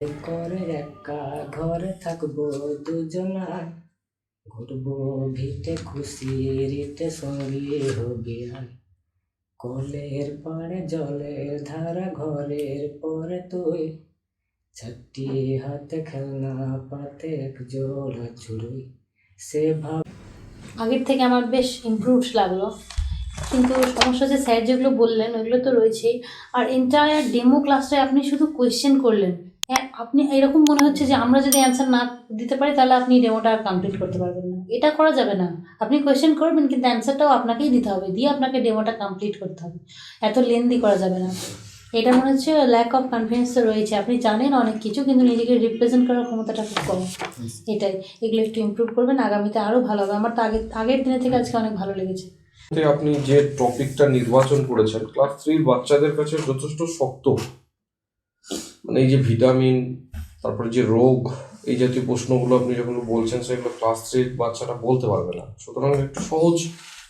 করে একা ঘরে থাকব দুজনায় ঘুরবো ভিটে খুশি রিটে সঙ্গী হবে কলের পাড়ে জলের ধারা, ঘরের পরে তুই। চারটি হাতে খেলনা, পাতে এক জোড়া চুড়ি। সে ভাব আগের থেকে আমার বেশ ইমপ্রুভড লাগল। কিন্তু সমস্যা যে স্যার যেগুলো বললেন ওগুলো তো রয়েছেই। আর এন্টায়ার ডেমো ক্লাসটায় আপনি শুধু কোয়েশ্চেন করলেন। হ্যাঁ আপনি এরকম মনে হচ্ছে যে আমরা যদি অ্যান্সার না দিতে পারি, তাহলে আপনি ডেমোটা আর কমপ্লিট করতে পারবেন না। এটা করা যাবে না। আপনি কোয়েশ্চেন করবেন, কিন্তু অ্যান্সারটাও আপনাকেই দিতে হবে। দিয়ে আপনাকে ডেমোটা কমপ্লিট করতে হবে। এত লেন্দি করা যাবে না। এটা মনে হচ্ছে ল্যাক অফ কনফিডেন্স তো রয়েছে। আপনি জানেন অনেক কিছু, কিন্তু নিজেকে রিপ্রেজেন্ট করার ক্ষমতাটা খুব কম। এটাই। এগুলো একটু ইমপ্রুভ করবেন। আগামীতে আরও ভালো হবে। আমার তো আগের আগের দিনের থেকে আজকে অনেক ভালো লেগেছে। আপনি যে টপিকটা নির্বাচন করেছেন ক্লাস থ্রির বাচ্চাদের কাছে যথেষ্ট শক্ত। মানে এই যে ভিটামিন তারপরে যে রোগ এই জাতীয় প্রশ্নগুলো আপনি যেগুলো বলছেন সেগুলো ক্লাস থ্রির বাচ্চাটা বলতে পারবে না। সুতরাং একটু সহজ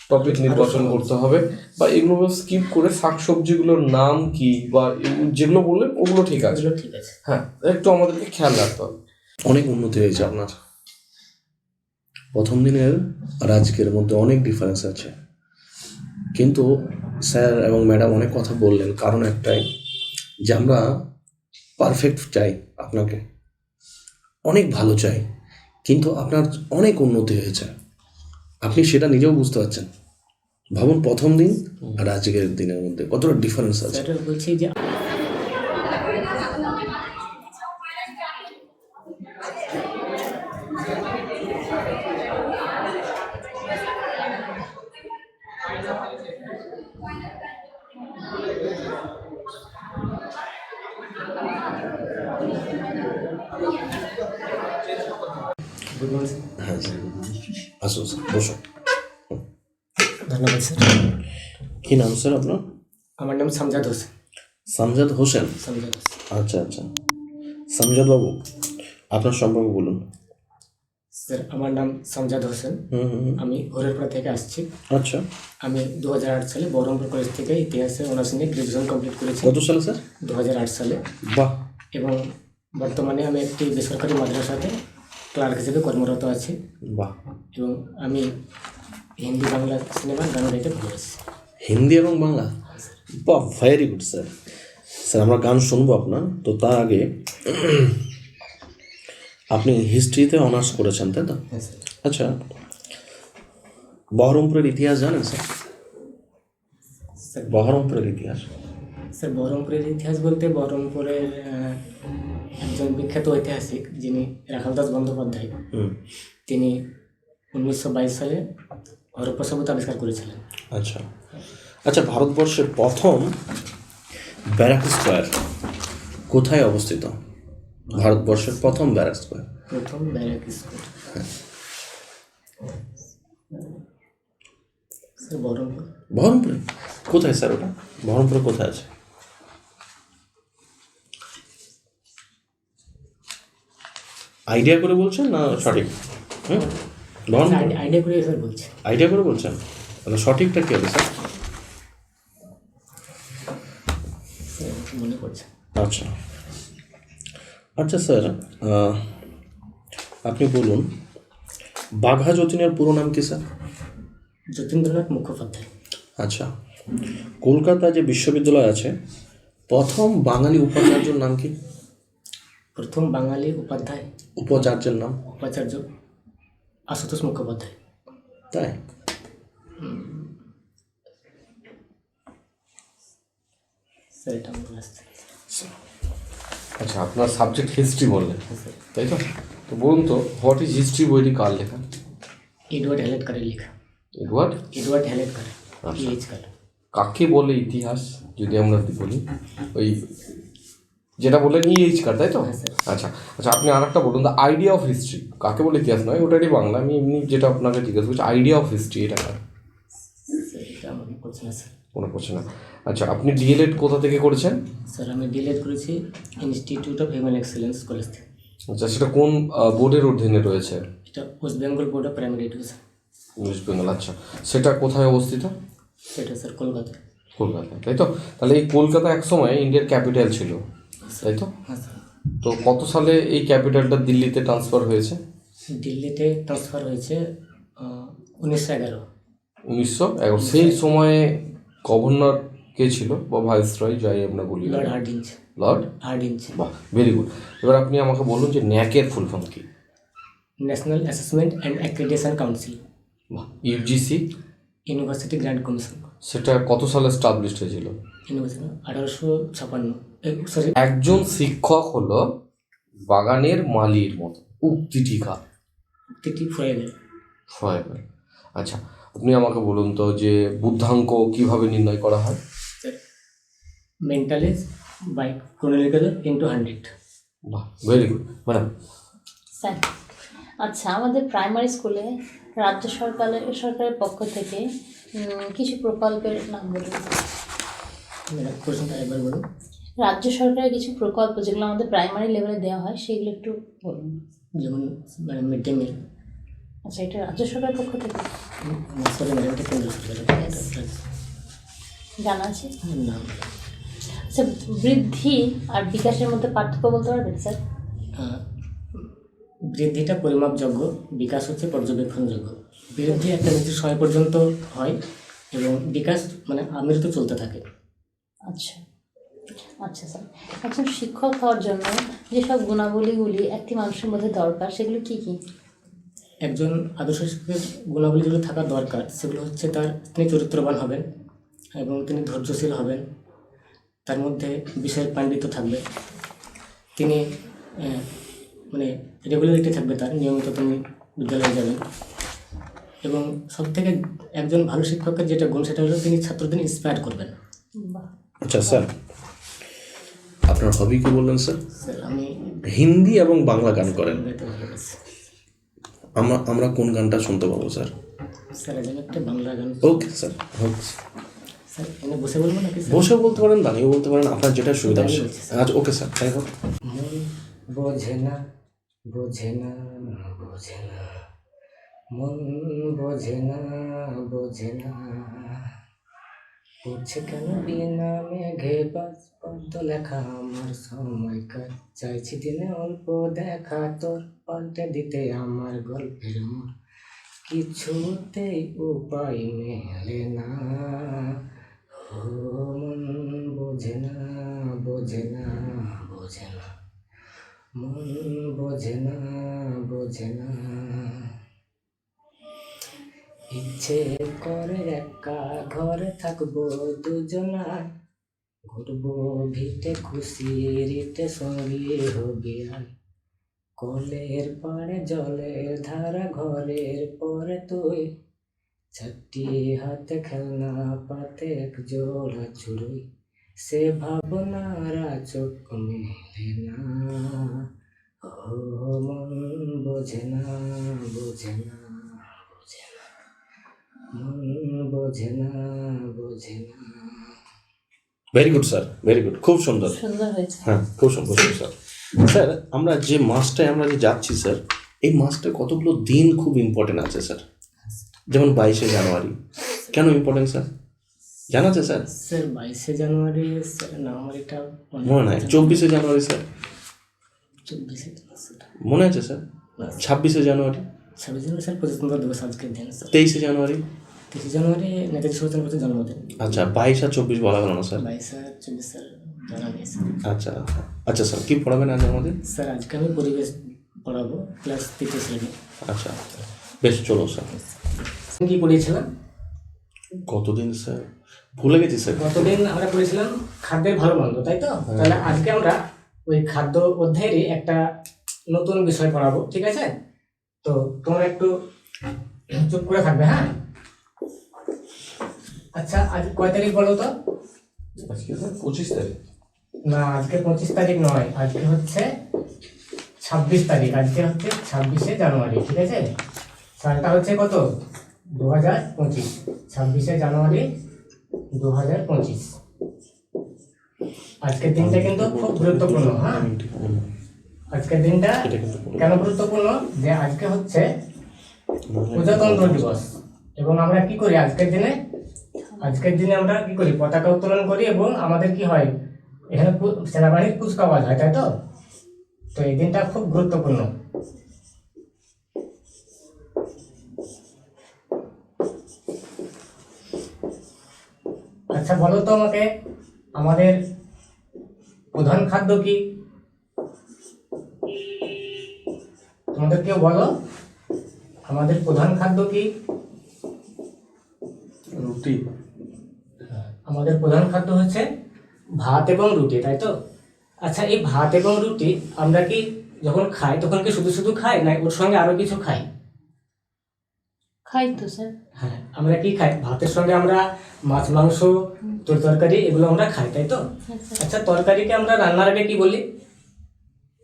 টপিক নির্বাচন করতে হবে। বা এগুলো স্কিপ করে শাকসবজিগুলোর নাম কি বা যেগুলো বললেন ওগুলো ঠিক আছে। ঠিক আছে। হ্যাঁ একটু আমাদেরকে খেয়াল রাখতে হবে। অনেক উন্নতি হয়েছে আপনার। প্রথম দিনের আর আজকের মধ্যে অনেক ডিফারেন্স আছে। কিন্তু স্যার এবং ম্যাডাম অনেক কথা বললেন। কারণ একটাই যে আমরা পারফেক্ট চাই আপনাকে। অনেক ভালো চাই, কিন্তু আপনার অনেক উন্নতি হয়েছে। আপনি সেটা নিজেও বুঝতে পারছেন। ভাবুন প্রথম দিন আর আজকের দিনের মধ্যে। কতটা ডিফারেন্স আছে? বলছি যে গুড মর্নিং হ্যাঁ স্যার আসুন স্যার বসুন ধন্যবাদ স্যার কী নাম স্যার আপনার? আমার নাম সমজাদ হোসেন। সামজাদ হোসেন? সমজাদ হোসেন। আচ্ছা আচ্ছা। সমজাদ বাবু আপনার সম্পর্কে বলুন। স্যার আমার নাম সমজাদ হোসেন। আমি হরিরপাড়া থেকে আসছি। আচ্ছা। আমি দু হাজার আট সালে বহরমপুর কলেজ থেকে ইতিহাসে অনার্স নিয়ে গ্রাজুয়েশন কমপ্লিট করেছি। কত সালে স্যার? দু হাজার আট সালে। বাহ। এবং বর্তমানে আমি একটি বেসরকারি মাদ্রাসাতে ক্লার্ক হিসেবে কর্মরত আছি। বাহ। এবং আমি হিন্দি বাংলা সিনেমা গান গাইতে ভালোবাসি হিন্দি এবং বাংলা? বাহ ভেরি গুড স্যার স্যার আমরা গান শুনব আপনার। তো তার আগে আপনি হিস্ট্রিতে অনার্স করেছেন তাই তো? আচ্ছা বহরমপুরের ইতিহাস জানেন স্যার স্যার বহরমপুরের ইতিহাস। স্যার বহরমপুরের ইতিহাস বলতে বহরমপুরের একজন বিখ্যাত ঐতিহাসিক যিনি রাখালদাস বন্দ্যোপাধ্যায় হুম। তিনি উনিশশো বাইশ সালে হরপ্পা সভ্যতা আবিষ্কার করেছিলেন। আচ্ছা। আচ্ছা ভারতবর্ষের প্রথম ব্যারাক স্কোয়ার কোথায় অবস্থিত? ভারতবর্ষের প্রথম ব্যারাক স্কোয়ার। প্রথম ব্যারাক স্কুল স্যার বহরমপুর? বহরমপুরে? কোথায় স্যার ওটা? বহরমপুরে কোথায় আছে? আইডিয়া করে বলছেন না সঠিক? হুম? আইডিয়া করে স্যার বলছি। আইডিয়া করে বলছেন? তাহলে সঠিকটা কি হবে স্যার মনে করছে আচ্ছা। আচ্ছা স্যার আপনি বলুন বাঘা যতীনের পুরো নাম কি স্যার? যতীন্দ্রনাথ মুখোপাধ্যায়। আচ্ছা। কলকাতায় যে বিশ্ববিদ্যালয় আছে প্রথম বাঙালি উপাচার্যর নাম কি? প্রথম বাঙালি উপাধ্যায়। উপাচার্যের নাম? উপাচার্য আশুতোষ মুখোপাধ্যায়। তাই? এটা মনে আসছে। আচ্ছা আপনার সাবজেক্ট হিস্ট্রি বললেন তাই তো? তো বলুন তো হোয়াট ইজ হিস্ট্রি বইটি কার লেখা? এডওয়ার্ড হ্যালেটকারের লেখা। এডওয়ার্ড এডওয়ার্ড হ্যালেটকার আচ্ছা। পিএইচ কার কাকে বলে ইতিহাস যদি আমরা বলি? ওই যেটা বললেন ইএইচ কার তাই তো? হ্যাঁ। আচ্ছা আচ্ছা আপনি আর একটা বলুন দ্য আইডিয়া অফ হিস্ট্রি কাকে বলে ইতিহাস নয় ওটা ওটারই বাংলা আমি এমনি যেটা আপনাকে জিজ্ঞেস করছি আইডিয়া অফ হিস্ট্রি এটা কার? এটা মনে না। আচ্ছা আপনি ডিএলএড কোথা থেকে করেছেন? স্যার আমি ডিএলএড করেছি institute of human excellence college থেকে। আচ্ছা সেটা কোন বোর্ডের অধীনে রয়েছে? এটা West Bengal board of primary education West Bengal আচ্ছা। সেটা কোথায় অবস্থিত? সেটা স্যার কলকাতায়। কলকাতায় তাই তো? তাহলে এই কলকাতা একসময় ইন্ডিয়ার ক্যাপিটাল ছিল তাই তো? হ্যাঁ তো কত সালে এই ক্যাপিটালটা দিল্লিতে ট্রান্সফার হয়েছে? দিল্লিতে ট্রান্সফার হয়েছে উনিশশো এগারো। উনিশশো এগারো। সেই সময়ে গভর্নর কে ছিল? বা ভাইসরয় যাই আমরা বলি। লর্ড হার্ডিঞ্জ লর্ড হার্ডিঞ্জ বাহ ভেরি গুড এবার আপনি আমাকে বলুন যে ন্যাকের ফুল ফর্ম কি? National assessment and accreditation council বাহ ইউজিসি ইউনিভার্সিটি গ্র্যান্ড কমিশন সেটা কত সালে স্টাবলিশড হয়েছিল? ইউনিভার্সিটি আঠারোশো ছাপান্ন। সরি একজন শিক্ষক হলো বাগানের মালির মতো উক্তিটি কার তিটি ফয়েল ফয়েবেল আচ্ছা আপনি আমাকে বলুন তো যে বুদ্ধাঙ্ক কীভাবে নির্ণয় করা হয়? Mental age by chronological into hundred বাহ ভেরি গুড ম্যাডাম স্যার আচ্ছা আমাদের প্রাইমারি স্কুলে রাজ্য সরকারের সরকারের পক্ষ থেকে কিছু প্রকল্পের নাম বলুন। প্রশ্নটা একবার বলুন। রাজ্য সরকারের কিছু প্রকল্প যেগুলো আমাদের প্রাইমারি লেভেলে দেওয়া হয় সেগুলো একটু বলুন। যেমন মানে মিড ডে মিল আচ্ছা এটা রাজ্য সরকারের পক্ষ থেকে? সরি ম্যাডাম এটা কেন্দ্র সরকারের। জানা আছে? নাম আচ্ছা বৃদ্ধি আর বিকাশের মধ্যে পার্থক্য বলতে পারবেন স্যার? বৃদ্ধিটা পরিমাপযোগ্য বিকাশ হচ্ছে পর্যবেক্ষণযোগ্য। বৃদ্ধি একটা নির্দিষ্ট সময় পর্যন্ত হয় এবং বিকাশ মানে আমৃত চলতে থাকে। আচ্ছা। আচ্ছা স্যার। একজন শিক্ষক হওয়ার জন্য যেসব গুণাবলীগুলি একটি মানুষের মধ্যে দরকার সেগুলো কি কি? একজন আদর্শ শিক্ষকের গুণাবলী যেগুলো থাকা দরকার সেগুলো হচ্ছে তার তিনি চরিত্রবান হবেন এবং তিনি ধৈর্যশীল হবেন। তার মধ্যে বিষয়ের পাণ্ডিত্য থাকবে। তিনি মানে রেগুলারিটি থাকবে তার নিয়মিত তিনি বিদ্যালয়ে যাবেন। এবং সব থেকে একজন ভালো শিক্ষকের যেটা গুণ সেটা হলো তিনি ছাত্রদের ইন্সপায়ার করবেন। আচ্ছা স্যার আপনার হবি কি বললেন স্যার? স্যার আমি হিন্দি এবং বাংলা গান করেন। আমরা আমরা কোন গানটা শুনতে পাবো স্যার? স্যার একজন একটা বাংলা গান। ওকে স্যার ওকে বসে বলব নাকি বসে বলতে পারেন দাঁড়িয়ে বলতে পারেন আপনার যেটা সুবিধা হবে আচ্ছা ওকে স্যার তাই হোক বোঝে না বোঝে না বোঝে না। মন বোঝে না বোঝে না। পড়ছে কেন বিনা মেঘে বাস পদ্ম লেখা আমার সময়কার চাইছি দিনে অল্প দেখা তোর পাল্টে দিতে আমার গল্পের মোড়। কিছুতেই উপায় মেলে না। মন বোঝে না বোঝে না বোঝে না। মন বোঝে না বোঝে না। ইচ্ছে করে একা ঘরে থাকব দুজনায় ঘুরবো ভিটে খুশি, রিটে সঙ্গী হবি আর কলের পাড়ে জলের ধারা, ঘরের পরে তুই চারটি হাতে খেলনা পাতে এক জোড়া চুড়ি সে ভাবনারা চোখ মেলে না ও মন বোঝে না বোঝে না বোঝে না মন বোঝে না বোঝে না very good sir very good খুব সুন্দর। সুন্দর হয়েছে। হ্যাঁ খুব সুন্দর স্যার স্যার আমরা যে মাসটায় আমরা যে যাচ্ছি স্যার এই মাসটায় কতগুলো দিন খুব ইম্পর্টেন্ট আছে স্যার যেমন বাইশে জানুয়ারি। কেন ইম্পর্টেন্ট স্যার জানা আছে স্যার স্যার বাইশে জানুয়ারি স্যার না আমার এটা মনে নাই। চব্বিশে জানুয়ারি স্যার চব্বিশে মনে আছে স্যার ছাব্বিশে জানুয়ারি? ছাব্বিশ জানুয়ারি স্যার প্রজাতন্ত্র দিবস আজকের দিন তেইশে জানুয়ারি? তেইশে জানুয়ারি নেতাজি সুভাষচন্দ্র বসুর জন্মদিন। আচ্ছা বাইশ আর চব্বিশ বলা গেল না স্যার বাইশ আর চব্বিশ স্যার আচ্ছা আচ্ছা স্যার কি পড়াবেন আজ আমাদের? স্যার আজকে আমি পরিবেশ পড়াবো ক্লাস তৃতীয় শ্রেণি। আচ্ছা বেশ চলো স্যার কি পড়িয়েছিলাম কতদিন স্যার? ভুলে গেছি স্যার। গতদিন আমরা পড়েছিলাম খাদ্যের ভালো মন্দ তাই তো? তাহলে আজকে আমরা ওই খাদ্য অধ্যায়েরই একটা নতুন বিষয় পড়াবো ঠিক আছে? তো তোমরা একটু চুপ করে থাকবে হ্যাঁ? আচ্ছা আজ কয় তারিখ বলো তো? আজকে পঁচিশ তারিখ। না আজকে পঁচিশ তারিখ নয় আজকে হচ্ছে ছাব্বিশ তারিখ আজকে হচ্ছে ছাব্বিশে জানুয়ারি ঠিক আছে? সালটা হচ্ছে কত? দু হাজার পঁচিশ ছাব্বিশে জানুয়ারি দু হাজার পঁচিশ। আজকের দিনটা কিন্তু খুব গুরুত্বপূর্ণ হ্যাঁ? আজকের দিনটা কেন গুরুত্বপূর্ণ? যে আজকে হচ্ছে প্রজাতন্ত্র দিবস। এবং আমরা কি করি আজকের দিনে? আজকের দিনে আমরা কি করি? পতাকা উত্তোলন করি এবং আমাদের কি হয়? এখানে সেনাবাহিনীর কুচকাওয়াজ হয় তাই তো? তো এই দিনটা খুব গুরুত্বপূর্ণ। আচ্ছা বলো তো আমাকে আমাদের প্রধান খাদ্য কি? তোমাদের কেউ বলো আমাদের প্রধান খাদ্য কি? রুটি। আমাদের প্রধান খাদ্য হচ্ছে ভাত এবং রুটি তাই তো? আচ্ছা এই ভাত এবং রুটি আমরা কি যখন খাই তখন কি শুধু শুধু খাই না ওর সঙ্গে আরও কিছু খাই? খাই তো স্যার হ্যাঁ আমরা কি খাই? ভাতের সঙ্গে আমরা মাছ মাংস তরি তরকারি এগুলো আমরা খাই তাই তো? হ্যাঁ আচ্ছা তরকারিকে আমরা রান্নার আগে কি বলি?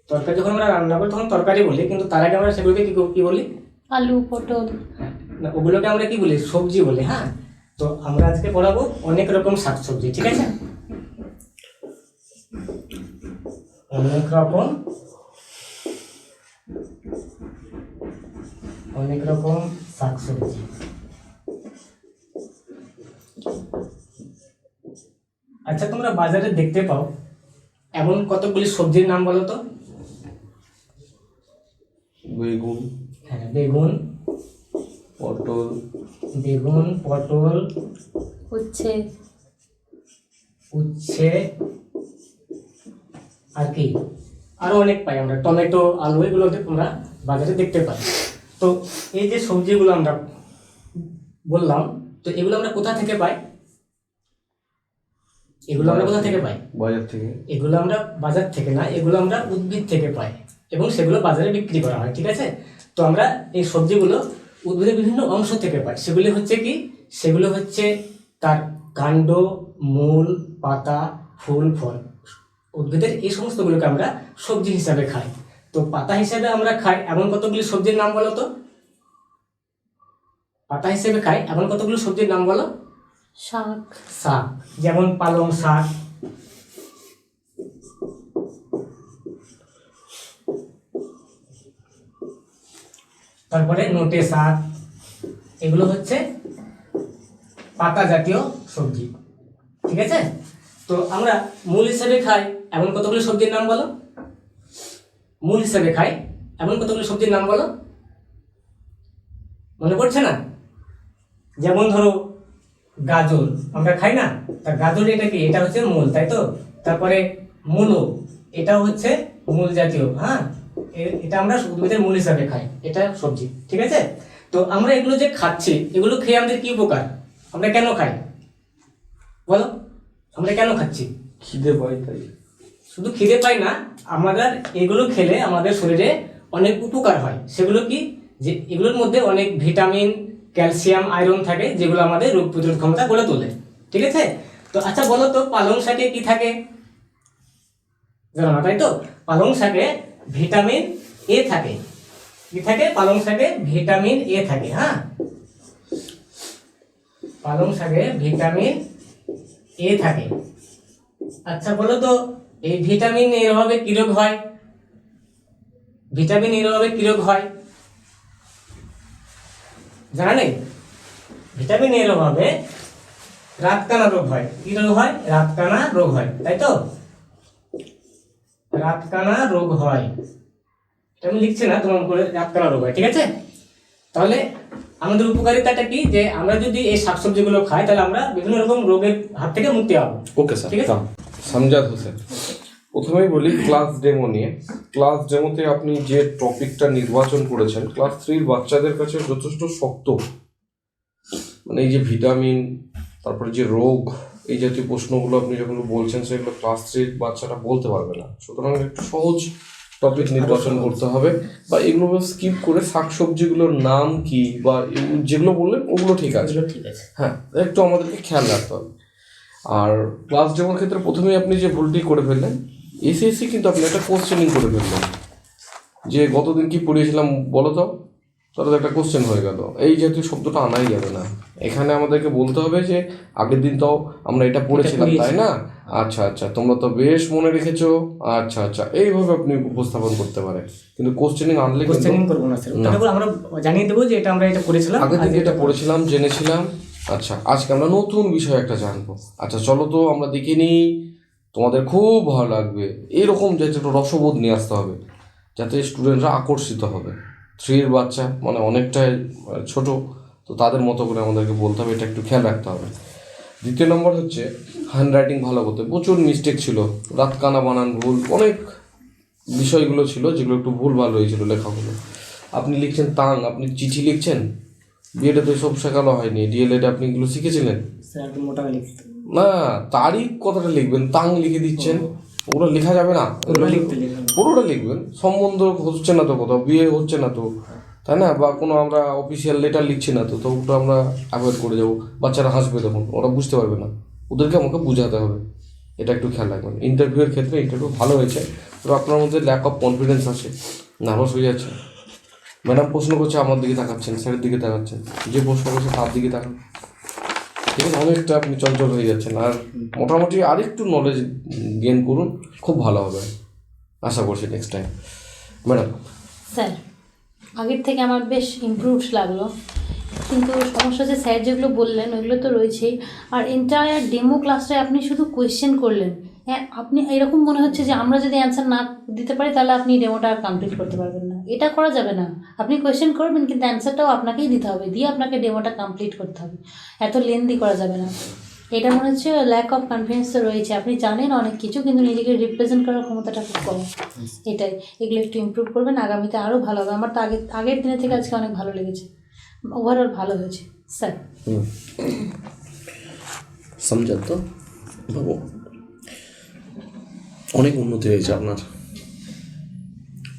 তরকারি যখন আমরা রান্না করি তখন তরকারি বলি কিন্তু তার আগে আমরা সেগুলোকে কি কি বলি? আলু পটল। না ওগুলোকে আমরা কি বলি? সবজি বলি হ্যাঁ? তো আমরা আজকে পড়াবো অনেক রকম শাকসবজি ঠিক আছে? অনেক রকম অনেক রকম শাকসবজি আচ্ছা তোমরা বাজারে দেখতে পাও। এমন কতগুলি সবজির নাম বলো তো? বেগুন। হ্যাঁ বেগুন। পটল। বেগুন পটল। হচ্ছে উচ্ছে। আর কি? আরও অনেক পাই আমরা। টমেটো আলু এগুলো আমরা বাজারে দেখতে পাই তো এই যে সবজিগুলো আমরা বললাম তো এগুলো আমরা কোথা থেকে পাই? এগুলো আমরা কোথা থেকে পাই? বাজার থেকে। এগুলো আমরা বাজার থেকে না এগুলো আমরা উদ্ভিদ থেকে পাই এবং সেগুলো বাজারে বিক্রি করা হয় ঠিক আছে? তো আমরা এই সবজিগুলো উদ্ভিদের বিভিন্ন অংশ থেকে পাই। সেগুলি হচ্ছে কি? সেগুলো হচ্ছে তার কাণ্ড মূল পাতা ফুল ফল। উদ্ভিদের এই সমস্তগুলোকে আমরা সবজি হিসাবে খাই। তো পাতা হিসাবে আমরা খাই এমন কতগুলি সবজির নাম বলো তো? পাতা হিসেবে খাই এমন কতগুলো সবজির নাম বলো? শাক। শাক যেমন পালং শাক। তারপরে নোটে শাক এগুলো হচ্ছে পাতা জাতীয় সবজি ঠিক আছে? তো আমরা মূল হিসেবে খাই এমন কতগুলো সবজির নাম বলো? মূল হিসেবে খাই। এমন কতগুলো সবজির নাম বলো? মনে পড়ছে না? যেমন ধরো, গাজর। আমরা খাই না? তা গাজর এটা কি? এটা হচ্ছে মূল, তাই তো? তারপরে মূলো এটা হচ্ছে মূল জাতীয় হ্যাঁ? এটা আমরা উদ্ভিদের মূল হিসাবে খাই। এটা সবজি, ঠিক আছে? তো আমরা এগুলো যে খাচ্ছি, এগুলো খেয়ে আমাদের কি উপকার? আমরা কেন খাই? বলো, আমরা কেন খাচ্ছি? খিদে পাই তাই। শুধু খিদে পাই না, আমাদের এগুলো খেলে আমাদের শরীরে অনেক উপকার হয়। সেগুলো কি? যে এগুলোর মধ্যে অনেক ভিটামিন, ক্যালসিয়াম, আয়রন থাকে, যেগুলো আমাদের রোগ প্রতিরোধ ক্ষমতা গড়ে তোলে। ঠিক আছে? তো আচ্ছা বলো তো, পালং শাকে কি থাকে? জানো না, তাই তো? পালং শাকে ভিটামিন এ থাকে। কি থাকে? পালং শাকে ভিটামিন এ থাকে হ্যাঁ? পালং শাকে ভিটামিন এ থাকে। আচ্ছা বলো তো এই ভিটামিন এর অভাবে কি রোগ হয়? ভিটামিন এর অভাবে কি রোগ হয়? জানা নেই? ভিটামিন এর অভাবে রাতকানা রোগ হয়। কি রোগ হয়? রাতকানা রোগ হয়। তাই তো? রাতকানা রোগ হয়। এটা আমি লিখছি না তোমার করে রাতকানা রোগ হয় ঠিক আছে? তাহলে আমাদের উপকারিতাটা কি? যে আমরা যদি এই শাকসবজিগুলো খাই তাহলে আমরা বিভিন্ন রকম রোগের হাত থেকে মুক্তি পাবো। ওকে স্যার ঠিক আছে? সামজাদ হোসেন। প্রথমেই বলি ক্লাস ডেমো নিয়ে। ক্লাস ডেমোতে আপনি যে টপিকটা নির্বাচন করেছেন ক্লাস থ্রির বাচ্চাদের কাছে যথেষ্ট শক্ত। মানে এই যে ভিটামিন তারপরে যে রোগ এই জাতীয় প্রশ্নগুলো আপনি যেগুলো বলছেন সেগুলো ক্লাস থ্রির বাচ্চাটা বলতে পারবে না। সুতরাং একটু সহজ টপিক নির্বাচন করতে হবে। বা এগুলো স্কিপ করে শাকসবজিগুলোর নাম কি বা যেগুলো বললেন ওগুলো ঠিক আছে। ঠিক আছে। হ্যাঁ একটু আমাদেরকে খেয়াল রাখতে হবে। আর ক্লাস ডেমোর ক্ষেত্রে প্রথমেই আপনি যে ভুলটি করে ফেললেন এসে এসে কিন্তু আপনি একটা কোশ্চেনিং করে ফেললেন। যে গতদিন কি পড়িয়েছিলাম বলো তো? তাহলে একটা কোশ্চেন হয়ে গেল। এই জাতীয় শব্দটা আনাই যাবে না। এখানে আমাদেরকে বলতে হবে যে আগের দিন তো আমরা এটা পড়েছিলাম তাই না? আচ্ছা আচ্ছা তোমরা তো বেশ মনে রেখেছো। আচ্ছা আচ্ছা এইভাবে আপনি উপস্থাপন করতে পারেন। কিন্তু কোশ্চেনিং আনলে কোশ্চেনিং করব না স্যার। আমরা জানিয়ে দেবো যে এটা আমরা এটা করেছিলাম আগের দিন যেটা পড়েছিলাম জেনেছিলাম। আচ্ছা আজকে আমরা নতুন বিষয় একটা জানব। আচ্ছা চলো তো আমরা দেখে নিই তোমাদের খুব ভালো লাগবে। এরকম যে একটা রসবোধ নিয়ে আসতে হবে যাতে স্টুডেন্টরা আকর্ষিত হবে। থ্রির বাচ্চা মানে অনেকটাই আহ, ছোট তো তাদের মতো করে আমাদেরকে বলতে হবে এটা একটু খেয়াল রাখতে হবে। দ্বিতীয় নম্বর হচ্ছে হ্যান্ড রাইটিং ভালো করতে। প্রচুর মিস্টেক ছিল। রাত কানা বানান ভুল অনেক বিষয়গুলো ছিল যেগুলো একটু ভুল ভালো হয়েছিল লেখাগুলো। আপনি লিখছেন তাং আপনি চিঠি লিখছেন? বিএডে তো সব শেখানো হয়নি। ডিএলএড আপনি এগুলো শিখেছিলেন? স্যার না তারিখ কথাটা লিখবেন তাং লিখে দিচ্ছেন। ওগুলো লেখা যাবে না। পুরোটা লিখবেন। সম্বন্ধ হচ্ছে না তো কোথাও বিয়ে হচ্ছে না তো। তাই না? বা কোনো আমরা অফিসিয়াল লেটার লিখছি না তো তো ওটা আমরা অ্যাভয়েড করে যাব। বাচ্চারা হাসবে তখন ওরা বুঝতে পারবে না। ওদেরকে আমাকে বোঝাতে হবে। এটা একটু খেয়াল রাখবেন। ইন্টারভিউয়ের ক্ষেত্রে ইন্টারভিউ ভালো হয়েছে তো আপনার মধ্যে ল্যাক অফ কনফিডেন্স আছে নার্ভাস হয়ে যাচ্ছে। ম্যাডাম প্রশ্ন করছে আমার দিকে তাকাচ্ছেন স্যারের দিকে তাকাচ্ছেন। যে প্রশ্ন করছে তার দিকে তাকান। আছে অনেকটা আপনি চঞ্চল হয়ে যাচ্ছেন। আর মোটামুটি আরেকটু নলেজ গেন করুন, খুব ভালো হবে। আশা করছি নেক্সট টাইম ম্যাডাম। স্যার, আগের থেকে আমার বেশ ইমপ্রুভড লাগল। কিন্তু সমস্যা যে স্যার যেগুলো বললেন, ওইগুলো তো রয়েছেই। আর এন্টায়ার ডেমো ক্লাসটায় আপনি শুধু কোয়েশ্চেন করলেন। হ্যাঁ আপনি এরকম মনে হচ্ছে যে আমরা যদি অ্যান্সার না দিতে পারি, তাহলে আপনি ডেমোটা আর কমপ্লিট করতে পারবেন না। এটা করা যাবে না। আপনি কোয়েশ্চেন করবেন কিন্তু অ্যান্সারটাও আপনাকেই দিতে হবে। দিয়ে আপনাকে ডেমোটা কমপ্লিট করতে হবে। এত লেন্দি করা যাবে না। এটা মনে হচ্ছে ল্যাক অফ কনফিডেন্স তো রয়েছে। আপনি জানেন অনেক কিছু কিন্তু নিজেকে রিপ্রেজেন্ট করার ক্ষমতাটা খুব কম। এটাই। এগুলো একটু ইমপ্রুভ করবেন। আগামীতে আরও ভালো হবে। আমার তো আগে আগের দিনের থেকে আজকে অনেক ভালো লেগেছে। ওভারঅল ভালো হয়েছে। স্যার হুম। সমঝা তো অনেক উন্নতি হয়েছে আপনার।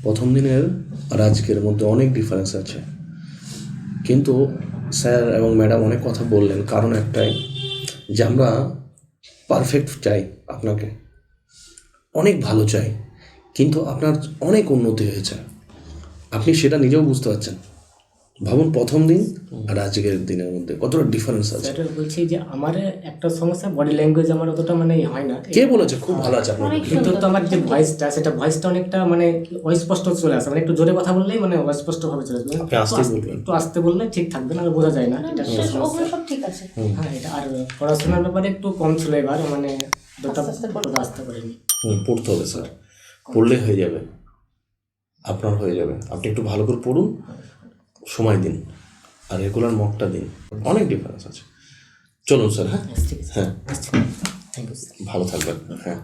প্রথম দিনের আর আজকের মধ্যে অনেক ডিফারেন্স আছে। কিন্তু স্যার এবং ম্যাডাম অনেক কথা বললেন। কারণ একটাই যে আমরা পারফেক্ট চাই আপনাকে। অনেক ভালো চাই। কিন্তু আপনার অনেক উন্নতি হয়েছে। আপনি সেটা নিজেও বুঝতে পারছেন। ভাবুন প্রথম দিন আর আজকের দিনের মধ্যে। কতটা ডিফারেন্স আছে? স্যার বলছি যে আমার একটা সমস্যা বডি ল্যাঙ্গুয়েজ আমার অতটা মানে ইয়ে হয় না। কে বলেছে? খুব ভালো আছে আপনার কিন্তু তো আমার যে ভয়েসটা সেটা ভয়েসটা অনেকটা মানে অস্পষ্ট চলে আসে। মানে একটু জোরে কথা বললেই মানে অস্পষ্ট ভাবে চলে আসবে আপনি আস্তে একটু বলবেন। একটু আসতে বললে ঠিক থাকবে না বোঝা যায় না। এটা সমস্যা। ওগুলো সব ঠিক আছে। হ্যাঁ এটা আর পড়াশোনার ব্যাপারে একটু কম ছিল এবার মানে যতটা আস্তে পারিনি হুম পড়তে হবে স্যার পড়লে হয়ে যাবে। আপনার হয়ে যাবে। আপনি একটু ভালো করে পড়ুন। সময় দিন আর রেগুলার মকটা দিন। অনেক ডিফারেন্স আছে। চলুন স্যার হ্যাঁ? হ্যাঁ। ভালো থাকবেন। হ্যাঁ।